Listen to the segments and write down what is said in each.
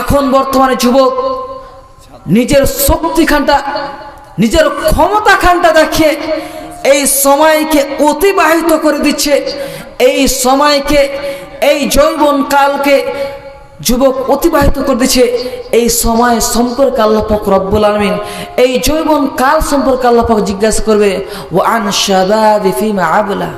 এখন বর্তমানে যুবক নিজের শক্তিখানটা, নিজের ক্ষমতাখানটা দেখিয়ে এই সময়কে অতিবাহিত করে দিচ্ছে। এই সময়কে, এই যৌবন কালকে যুবক অতিবাহিত করে দিচ্ছে। এই সময় সম্পর্কে আল্লাহ পাক রব্বুল আলমিন এই যৌবন কাল সম্পর্কে আল্লাহ পাক জিজ্ঞাসা করবে ও আন আবলা?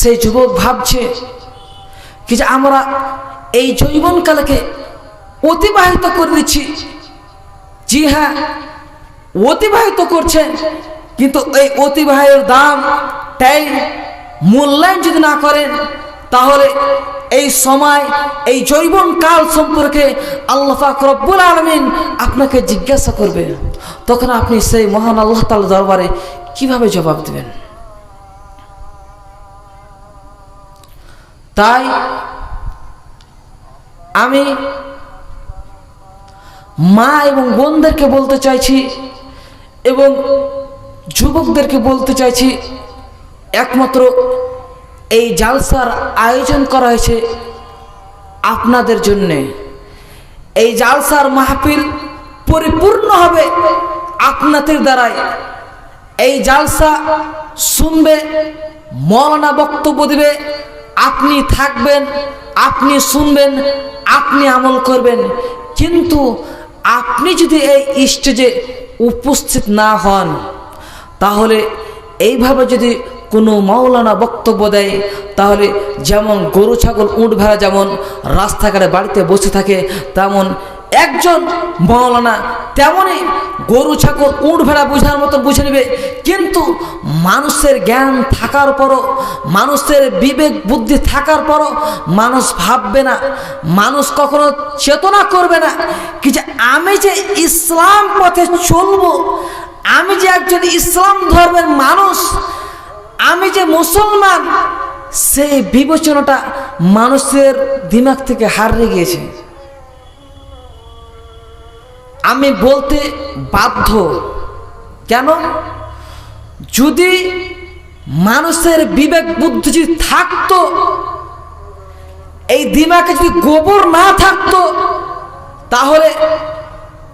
সেই যুবক ভাবছে কি যে আমরা এই যৌবনকালকে অতিবাহিত করে দিচ্ছি জি হ্যাঁ অতিবাহিত করছেন কিন্তু এই অতিবাহের দাম টাইম মূল্যায়ন যদি না করেন, তাহলে এই সময়, এই জৈবন কাল সম্পর্কে আল্লাহ পাক আলমিন আপনাকে জিজ্ঞাসা করবে। তখন আপনি সেই মহান আল্লাহ তাল দরবারে কীভাবে জবাব দেবেন? তাই আমি মা এবং বোনদেরকে বলতে চাইছি এবং যুবকদেরকে বলতে চাইছি, একমাত্র এই জালসার আয়োজন করা হয়েছে আপনাদের জন্যে। এই জালসার মাহফিল পরিপূর্ণ হবে আপনাদের দ্বারাই। এই জালসা শুনবে মৌলানা বক্তব্য দিবে, আপনি থাকবেন আপনি শুনবেন, আপনি আমল করবেন। কিন্তু আপনি যদি এই স্টেজে উপস্থিত না হন, তাহলে এইভাবে যদি কোনো মাওলানা বক্তব্য দেয়, তাহলে যেমন গরু, ছাগল, উঁট ভেড়া যেমন রাস্তাঘাটে বাড়িতে বসে থাকে, তেমন একজন মাওলানা তেমনই গরু, ছাগল, উঁট ভেড়া বোঝার মতো বুঝে নেবে। কিন্তু মানুষের জ্ঞান থাকার পরও, মানুষের বিবেক বুদ্ধি থাকার পরও মানুষ ভাববে না। মানুষ কখনো চেতনা করবে না কি যে আমি যে ইসলাম পথে চলবো, আমি যে একজন ইসলাম ধর্মের মানুষ, আমি যে মুসলমান, সেই বিবেচনাটা মানুষের দিমাগ থেকে হারিয়ে গিয়েছে। আমি বলতে বাধ্য। কেন? যদি মানুষের বিবেক বুদ্ধি যদি থাকতো, এই দিমাকে যদি গোবর না থাকতো, তাহলে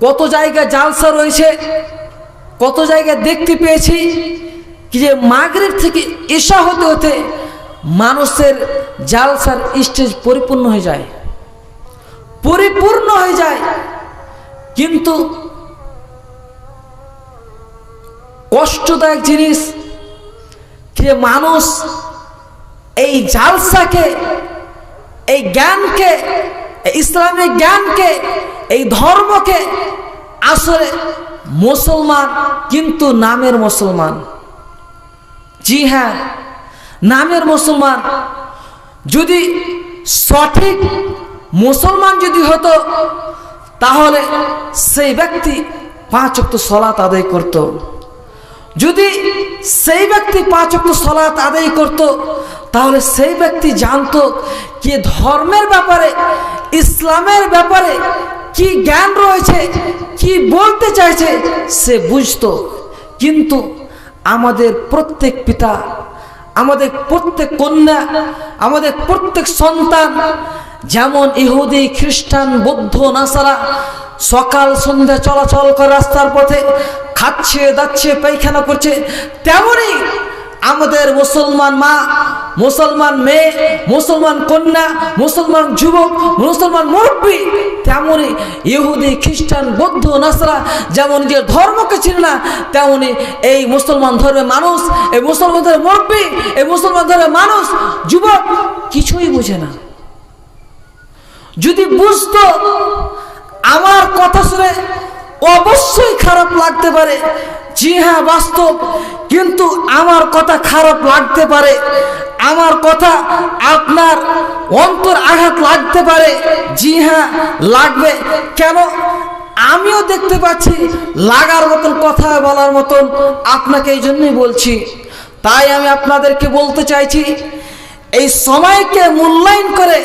কত জায়গায় জালসা রয়েছে, কত জায়গায় দেখতে পেয়েছি কি যে মাগরেব থেকে এসা হতে হতে মানুষের জালসার স্টেজ পরিপূর্ণ হয়ে যায়। পরিপূর্ণ হয়ে যায়। কিন্তু কষ্টদায়ক জিনিস যে মানুষ এই জালসাকে, এই জ্ঞানকে, এই ইসলামিক জ্ঞানকে, এই ধর্মকে আসলে মুসলমান কিন্তু নামের মুসলমান। জি হ্যাঁ নামের মুসলমান। যদি সঠিক মুসলমান যদি হতো তাহলে সেই ব্যক্তি পাঁচ অক্ট সলাত আদায় করত। যদি সেই ব্যক্তি পাঁচ অক্ট সলাত আদায় করত, তাহলে সেই ব্যক্তি জানতো কি ধর্মের ব্যাপারে, ইসলামের ব্যাপারে কি জ্ঞান রয়েছে, কি বলতে চাইছে, সে বুঝতো কিন্তু আমাদের প্রত্যেক পিতা, আমাদের প্রত্যেক কন্যা, আমাদের প্রত্যেক সন্তান যেমন ইহুদি, খ্রিস্টান, বৌদ্ধ, নাসারা, সকাল সন্ধ্যা চলাচল করে রাস্তার পথে খাচ্ছে, দাচ্ছে, পায়খানা করছে তেমনই আমাদের মুসলমান মা, মুসলমান মেয়ে, মুসলমান কন্যা, মুসলমান যুবক, মুসলমান মুরব্বী তেমনই ইহুদি, খ্রিস্টান, বৌদ্ধ, নাসরা, যেমন যে ধর্মকে ছিল না তেমনই এই মুসলমান ধর্মের মানুষ, এই মুসলমান ধর্মের মুরব্বী, এই মুসলমান ধর্মের মানুষ, যুবক কিছুই বুঝে না। যদি বুঝতো আমার কথা শুনে অবশ্যই খারাপ লাগতে পারে। জি হ্যাঁ বাস্তব। কিন্তু আমার কথা খারাপ লাগতে পারে। আমার কথা আপনার অন্তর আঘাত লাগতে পারে। জি হ্যাঁ লাগবে। কেন? আমিও দেখতে পাচ্ছি লাগার মতন কথা বলার মতন আপনাকে এই জন্যই বলছি। তাই আমি আপনাদেরকে বলতে চাইছি, এই সময়কে মূল্যায়ন করে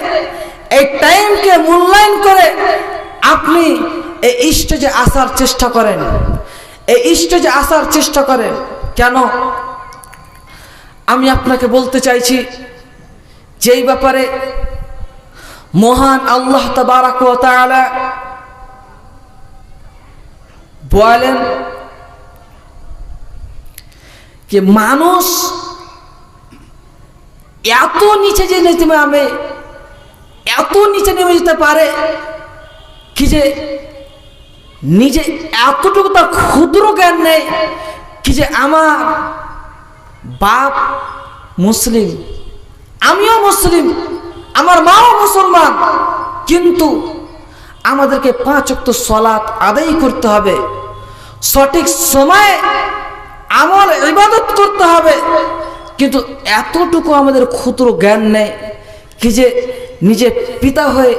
এই টাইমকে মূল্যায়ন করে আপনি এই স্টেজে আসার চেষ্টা করেন। এই স্টেজে আসার চেষ্টা করেন। কেন? আমি আপনাকে বলতে চাইছি, যেই ব্যাপারে মহান আল্লাহ তাবারাক বলেন যে মানুষ এত নিচে যে নামে এত নিচে নেমে যেতে পারে কি যে নিজে এতটুকু তার ক্ষুদ্র জ্ঞান নেই কি যে আমার বাপ মুসলিম, আমিও মুসলিম, আমার মাও মুসলমান, কিন্তু আমাদেরকে পাঁচ অক্ত সলাৎ আদায় করতে হবে। সঠিক সময়ে আমল ইবাদত করতে হবে। কিন্তু এতটুকু আমাদের ক্ষুদ্র জ্ঞান নেই। কি যে নিজের পিতা হয়ে,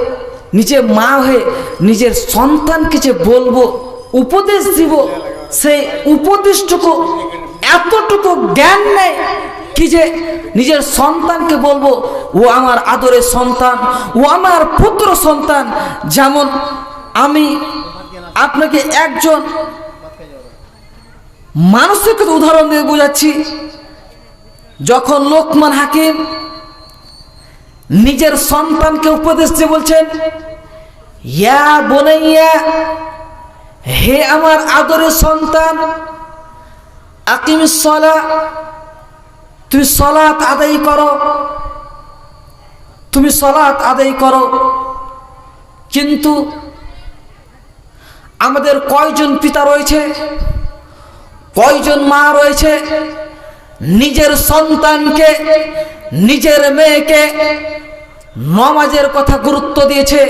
নিজে মা হয়ে, নিজের সন্তানকে যে বলব, উপদেশ দিব, সেই উপদেশটুকু এতটুকু জ্ঞান নেই কি যে নিজের সন্তানকে বলব, ও আমার আদরের সন্তান, ও আমার পুত্র সন্তান, যেমন আমি আপনাকে একজন মানসিক উদাহরণ দিয়ে বোঝাচ্ছি। যখন লোকমান হাকিম নিজের সন্তানকে উপদেশ দিয়ে বলছেন, ইয়া বোনাইয়া, হে আমার আদরের সন্তান, আকিম সলা, তুমি সলাৎ আদায় করো, তুমি সলাৎ আদায় করো। কিন্তু আমাদের কয়জন পিতা রয়েছে, কয়জন মা রয়েছে, নিজের সন্তানকে নিজের মেয়েকে নমাজের কথা গুরুত্ব দিয়েছে।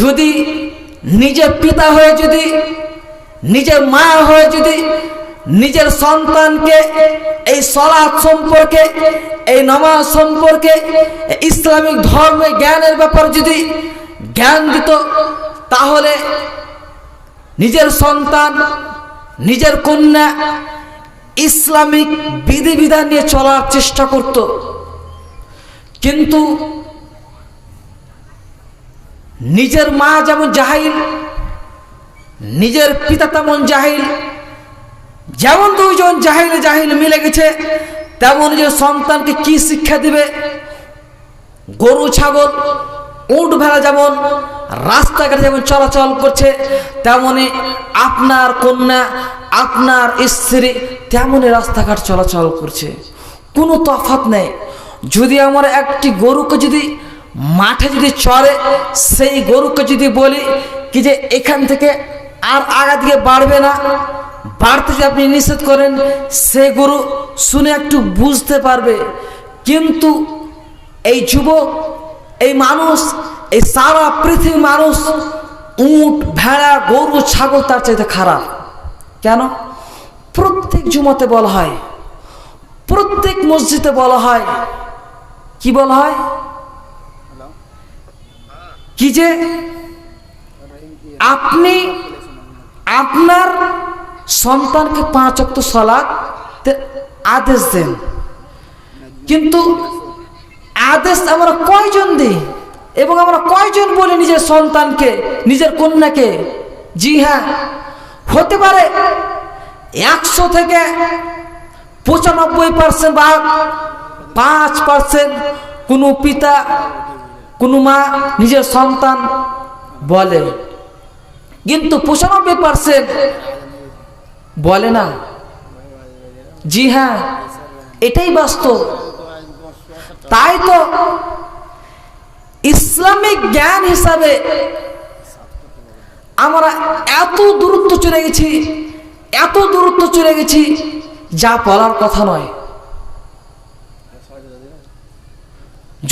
যদি নিজের পিতা হয়ে যদি নিজের মা হয়ে যদি নিজের সন্তানকে এই সলাৎ সম্পর্কে, এই নামাজ সম্পর্কে ইসলামিক ধর্মে, জ্ঞানের ব্যাপারে যদি জ্ঞান দিত, তাহলে নিজের সন্তান, নিজের কন্যা ইসলামিক বিধিবিধান নিয়ে চলার চেষ্টা করত। কিন্তু নিজের মা যেমন জাহিল, নিজের পিতা তেমন জাহিল, যেমন দুইজন জাহিল জাহিল মিলে গেছে, তেমন যে সন্তানকে কি শিক্ষা দিবে? গরু, ছাগল উঠ ভেড়া যেমন, রাস্তাঘাটে যেমন চলাচল করছে, তেমনি আপনার কন্যা, আপনার স্ত্রী তেমনই রাস্তাঘাট চলাচল করছে। কোনো তফাত নেই। যদি আমার একটি গরুকে যদি মাঠে যদি চড়ে, সেই গরুকে যদি বলি কি যে এখান থেকে আর আগা দিকে বাড়বে না, বাড়তে যদি আপনি নিষেধ করেন, সে গরু শুনে একটু বুঝতে পারবে। কিন্তু এই যুবক এই মানুষ, এই সারা পৃথিবী মানুষ উট, ভেড়া, গরু, ছাগল তার চাইতে খারাপ। কেন? প্রত্যেক জুমাতে বলা হয়, প্রত্যেক মসজিদে বলা হয়, কি বলা হয়? কি যে? আপনি আপনার সন্তানকে পাঁচ অক্ত সলাদ আদেশ দেন। কিন্তু আদেশ আমরা কয়জন দিই? এবং আমরা কয়জন বলি নিজের সন্তানকে, নিজের কন্যাকে? জি হ্যাঁ। হতে পারে একশো থেকে পঁচানব্বই পার্সেন্ট বা পাঁচ পার্সেন্ট কোনো পিতা, কোনো মা নিজের সন্তান বলে। কিন্তু পঁচানব্বই পার্সেন্ট বলে না। জি হ্যাঁ এটাই বাস্তব। তাই তো ইসলামিক জ্ঞান হিসাবে আমরা এত দূরত্ব চলে গেছি, এত দূরত্ব চলে গেছি, যা বলার কথা নয়।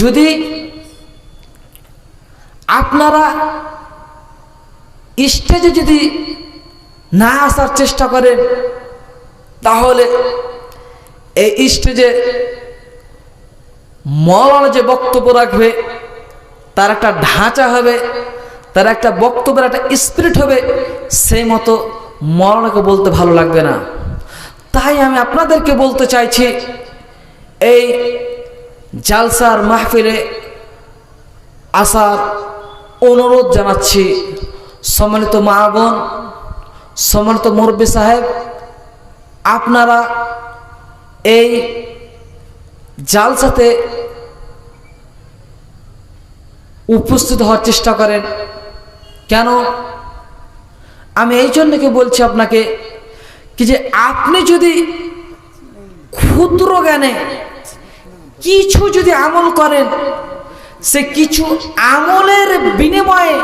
যদি আপনারা স্টেজে যদি না আসার চেষ্টা করেন, তাহলে এই স্টেজে মৌলানা যে বক্তব্য রাখবে, তার একটা ঢাঁচা হবে, তার একটা বক্তব্যের একটা স্পিরিট হবে, সেই মতো মৌলানাকে বলতে ভালো লাগবে না। তাই আমি আপনাদেরকে বলতে চাইছি, এই জালসার মাহফিলে আসার অনুরোধ জানাচ্ছি সম্মানিত মা বোন, সম্মানিত মুরব্বী সাহেব, আপনারা এই জালসাতে উপস্থিত হওয়ার চেষ্টা করেন। কেন? আমি এই জন্য কি বলছি আপনাকে কি যে আপনি যদি ক্ষুদ্র জ্ঞানে কিছু যদি আমল করেন, সে কিছু আমলের বিনিময়ে